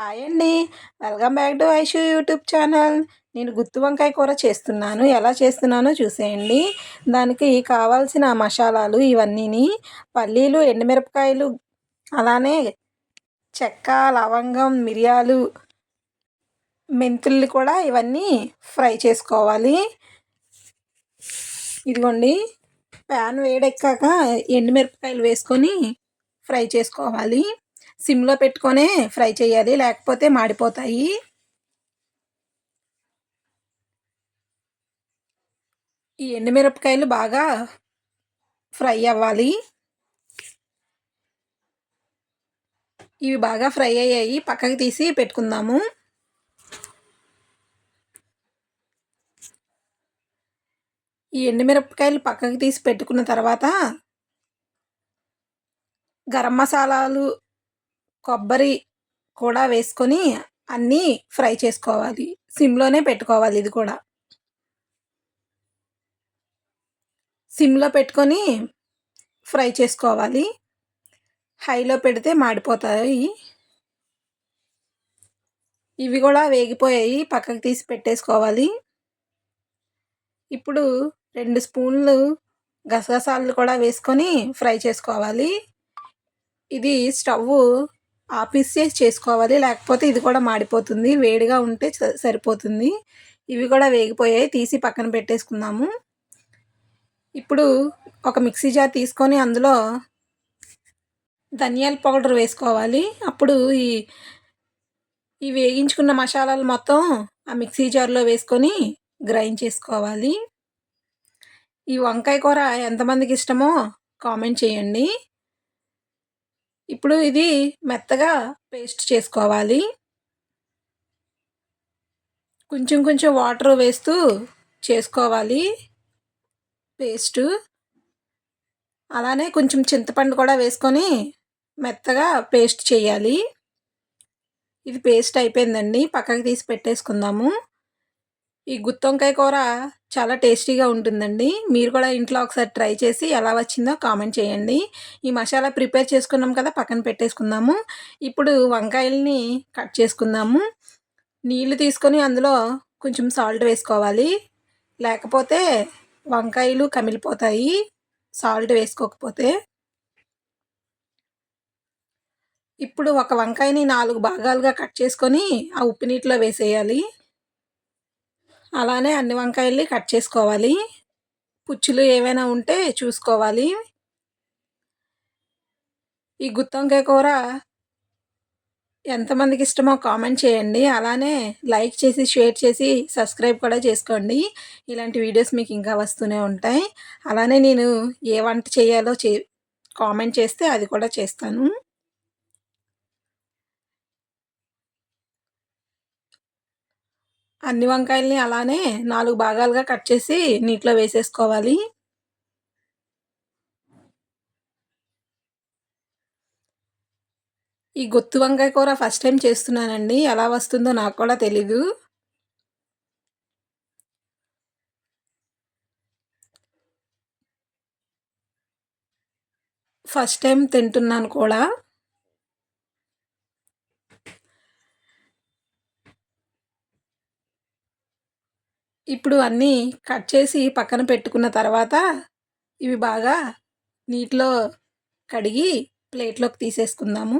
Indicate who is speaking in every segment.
Speaker 1: Hi అండి. Welcome back to Aishu YouTube channel. నేను గుత్తి వంకాయ కూర చేస్తున్నాను. ఎలా చేస్తున్నానో చూసేయండి. దానికి కావాల్సిన మసాలాలు ఇవన్నీని పల్లీలు ఎండుమిరపకాయలు అలానే చెక్క లవంగం మిరియాలు మెంతుల్ని కూడా ఇవన్నీ ఫ్రై చేసుకోవాలి. ఇదిగోండి. ప్యాన్ వేడెక్కాక ఎండుమిరపకాయలు వేసుకొని ఫ్రై చేసుకోవాలి. సిమ్లో పెట్టుకొనే ఫ్రై చేయాలి లేకపోతే మాడిపోతాయి. ఈ ఎండుమిరపకాయలు బాగా ఫ్రై అవ్వాలి. ఇవి బాగా ఫ్రై అయ్యాయి పక్కకి తీసి పెట్టుకుందాము. ఈ ఎండుమిరపకాయలు పక్కకి తీసి పెట్టుకున్న తర్వాత గరం మసాలాలు కొబ్బరి కూడా వేసుకొని అన్నీ ఫ్రై చేసుకోవాలి. సిమ్లోనే పెట్టుకోవాలి ఇది కూడా. సిమ్లో పెట్టుకొని ఫ్రై చేసుకోవాలి. హైలో పెడితే మాడిపోతాయి. ఇవి కూడా వేగిపోయాయి. పక్కకు తీసి పెట్టేసుకోవాలి. ఇప్పుడు రెండు స్పూన్లు గసగసాలు కూడా వేసుకొని ఫ్రై చేసుకోవాలి. ఇది స్టవ్ ఆపేసి చేసుకోవాలి లేకపోతే ఇది కూడా మాడిపోతుంది వేడిగా ఉంటే సరిపోతుంది. ఇవి కూడా వేగిపోయాయి తీసి పక్కన పెట్టేసుకుందాము. ఇప్పుడు ఒక మిక్సీ జార్ తీసుకొని అందులో ధనియాల పౌడర్ వేసుకోవాలి. అప్పుడు ఈ ఈ వేగించుకున్న మసాలాలు మొత్తం ఆ మిక్సీ జార్లో వేసుకొని గ్రైండ్ చేసుకోవాలి. ఈ వంకాయ కూర ఎంతమందికి ఇష్టమో కామెంట్ చేయండి. ఇప్పుడు ఇది మెత్తగా పేస్ట్ చేసుకోవాలి. కొంచెం కొంచెం వాటర్ వేస్తూ చేసుకోవాలి. పేస్టు. అలానే కొంచెం చింతపండు కూడా వేసుకొని మెత్తగా పేస్ట్ చేయాలి. ఇది పేస్ట్ అయిపోయిందండి. పక్కకి తీసి పెట్టేసుకుందాము. ఈ గుత్తొంకాయ కూర చాలా టేస్టీగా ఉంటుందండి. మీరు కూడా ఇంట్లో ఒకసారి ట్రై చేసి ఎలా వచ్చిందో కామెంట్ చేయండి. ఈ మసాలా ప్రిపేర్ చేసుకున్నాం కదా పక్కన పెట్టేసుకుందాము. ఇప్పుడు వంకాయల్ని కట్ చేసుకుందాము. నీళ్ళు తీసుకొని అందులో కొంచెం సాల్ట్ వేసుకోవాలి. లేకపోతే వంకాయలు కమిలిపోతాయి. సాల్ట్ వేసుకోకపోతే. ఇప్పుడు ఒక వంకాయని నాలుగు భాగాలుగా కట్ చేసుకొని ఆ ఉప్పు నీటిలో వేసేయాలి. అలానే అన్ని వంకాయల్ని కట్ చేసుకోవాలి. పుచ్చులు ఏవైనా ఉంటే చూసుకోవాలి. ఈ గుత్తొంకాయ కూర ఎంతమందికి ఇష్టమో కామెంట్ చేయండి. అలానే లైక్ చేసి షేర్ చేసి సబ్స్క్రైబ్ కూడా చేసుకోండి. ఇలాంటి వీడియోస్ మీకు ఇంకా వస్తూనే ఉంటాయి. అలానే నేను ఏ వంట చేయాలో చే కామెంట్ చేస్తే అది కూడా చేస్తాను. అన్ని వంకాయల్ని అలానే నాలుగు భాగాలుగా కట్ చేసి నీటిలో వేసేసుకోవాలి. ఈ గుత్తి వంకాయ కూర ఫస్ట్ టైం చేస్తున్నానండి. ఎలా వస్తుందో నాకు కూడా తెలీదు. ఫస్ట్ టైం తింటున్నాను కూడా. ఇప్పుడు అన్నీ కట్ చేసి పక్కన పెట్టుకున్న తర్వాత ఇవి బాగా నీటిలో కడిగి ప్లేట్లోకి తీసేసుకుందాము.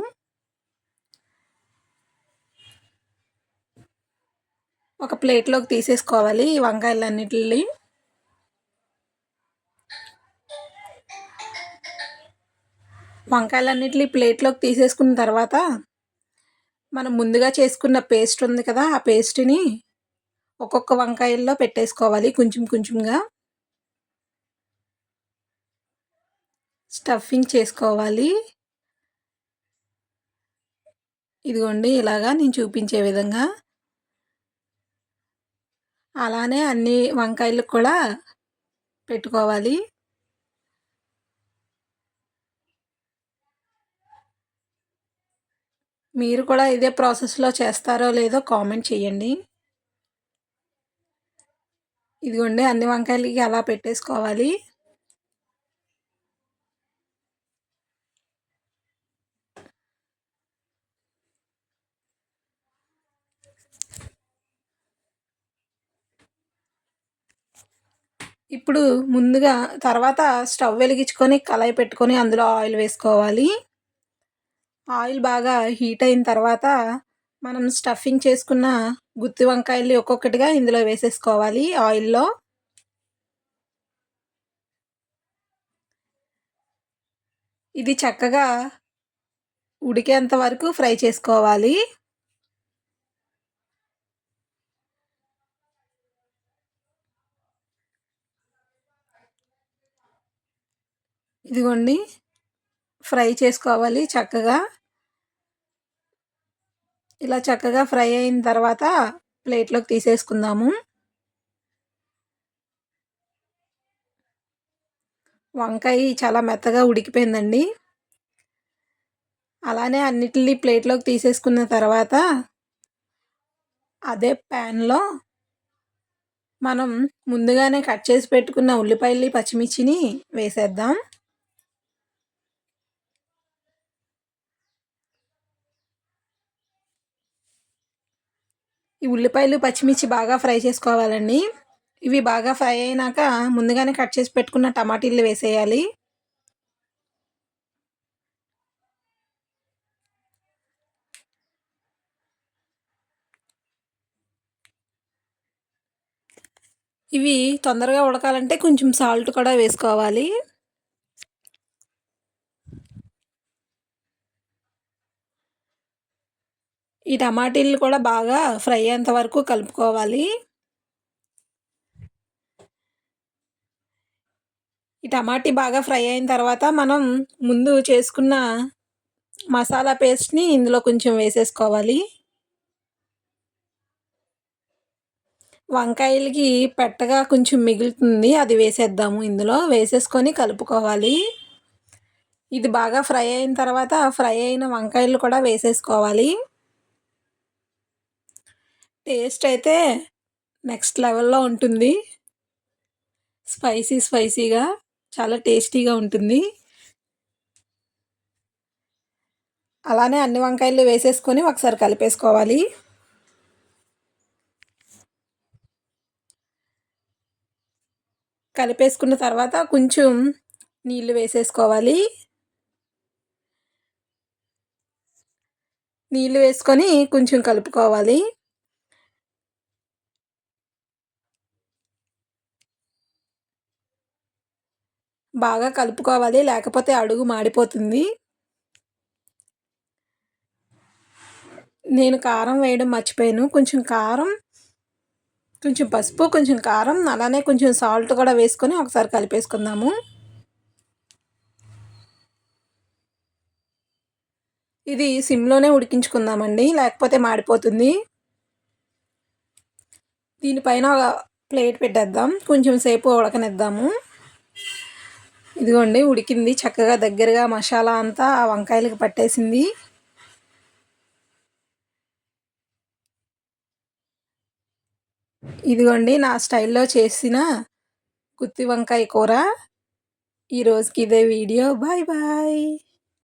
Speaker 1: ఒక ప్లేట్లోకి తీసేసుకోవాలి ఈ వంకాయలన్నిటిని. వంకాయలన్నిటిని ప్లేట్లోకి తీసేసుకున్న తర్వాత మనం ముందుగా చేసుకున్న పేస్ట్ ఉంది కదా ఆ పేస్ట్ని ఒక్కొక్క వంకాయల్లో పెట్టేసుకోవాలి కొంచెం కొంచెంగా. స్టఫింగ్ చేసుకోవాలి. ఇదిగోండి ఇలాగా నేను చూపించే విధంగా. అలానే అన్ని వంకాయలు కూడా పెట్టుకోవాలి. మీరు కూడా ఇదే ప్రాసెస్లో చేస్తారో లేదో కామెంట్ చేయండి. ఇదిగోండి అన్ని వంకాయలకి అలా పెట్టేసుకోవాలి. ఇప్పుడు ముందుగా తర్వాత స్టవ్ వెలిగించుకొని కళాయి పెట్టుకొని అందులో ఆయిల్ వేసుకోవాలి. ఆయిల్ బాగా హీట్ అయిన తర్వాత మనం స్టఫింగ్ చేసుకున్న గుత్తి వంకాయలు ఒక్కొక్కటిగా ఇందులో వేసేసుకోవాలి ఆయిల్లో. ఇది చక్కగా ఉడికేంత వరకు ఫ్రై చేసుకోవాలి. ఇదిగోండి ఫ్రై చేసుకోవాలి చక్కగా. ఇలా చక్కగా ఫ్రై అయిన తర్వాత ప్లేట్లోకి తీసేసుకుందాము. వంకాయ చాలా మెత్తగా ఉడికిపోయిందండి. అలానే అన్నిటిని ప్లేట్లోకి తీసేసుకున్న తర్వాత అదే ప్యాన్లో మనం ముందుగానే కట్ చేసి పెట్టుకున్న ఉల్లిపాయలు పచ్చిమిర్చిని వేసేద్దాం. ఈ ఉల్లిపాయలు పచ్చిమిర్చి బాగా ఫ్రై చేసుకోవాలండి. ఇవి బాగా ఫ్రై అయినాక ముందుగానే కట్ చేసి పెట్టుకున్న టమాటీలు వేసేయాలి. ఇవి తొందరగా ఉడకాలంటే కొంచెం సాల్ట్ కూడా వేసుకోవాలి. ఈ టమాటీలు కూడా బాగా ఫ్రై అయ్యేంత వరకు కలుపుకోవాలి. ఈ టమాటీ బాగా ఫ్రై అయిన తర్వాత మనం ముందు చేసుకున్న మసాలా పేస్ట్ని ఇందులో కొంచెం వేసేసుకోవాలి. వంకాయలకి పెట్టగా కొంచెం మిగులుతుంది అది వేసేద్దాము ఇందులో. వేసేసుకొని కలుపుకోవాలి. ఇది బాగా ఫ్రై అయిన తర్వాత ఫ్రై అయిన వంకాయలు కూడా వేసేసుకోవాలి. టేస్ట్ అయితే నెక్స్ట్ లెవెల్లో ఉంటుంది. స్పైసీ స్పైసీగా చాలా టేస్టీగా ఉంటుంది. అలానే అన్ని వంకాయలు వేసేసుకొని ఒకసారి కలిపేసుకోవాలి. కలిపేసుకున్న తర్వాత కొంచెం నీళ్ళు వేసేసుకోవాలి. నీళ్ళు వేసుకొని కొంచెం కలుపుకోవాలి. బాగా కలుపుకోవాలి లేకపోతే అడుగు మాడిపోతుంది. నేను కారం వేయడం మర్చిపోయాను. కొంచెం కారం కొంచెం పసుపు కొంచెం కారం అలానే కొంచెం సాల్ట్ కూడా వేసుకొని ఒకసారి కలిపేసుకుందాము. ఇది సిమ్లోనే ఉడికించుకుందామండి లేకపోతే మాడిపోతుంది. దీనిపైన ప్లేట్ పెట్టేద్దాం. కొంచెం సేపు ఉడకనిద్దాము. ఇదిగోండి ఉడికింది చక్కగా దగ్గరగా మసాలా అంతా ఆ వంకాయలకు పట్టేసింది. ఇదిగోండి నా స్టైల్లో చేసిన గుత్తి వంకాయ కూర. ఈరోజుకి ఇదే వీడియో. Bye bye.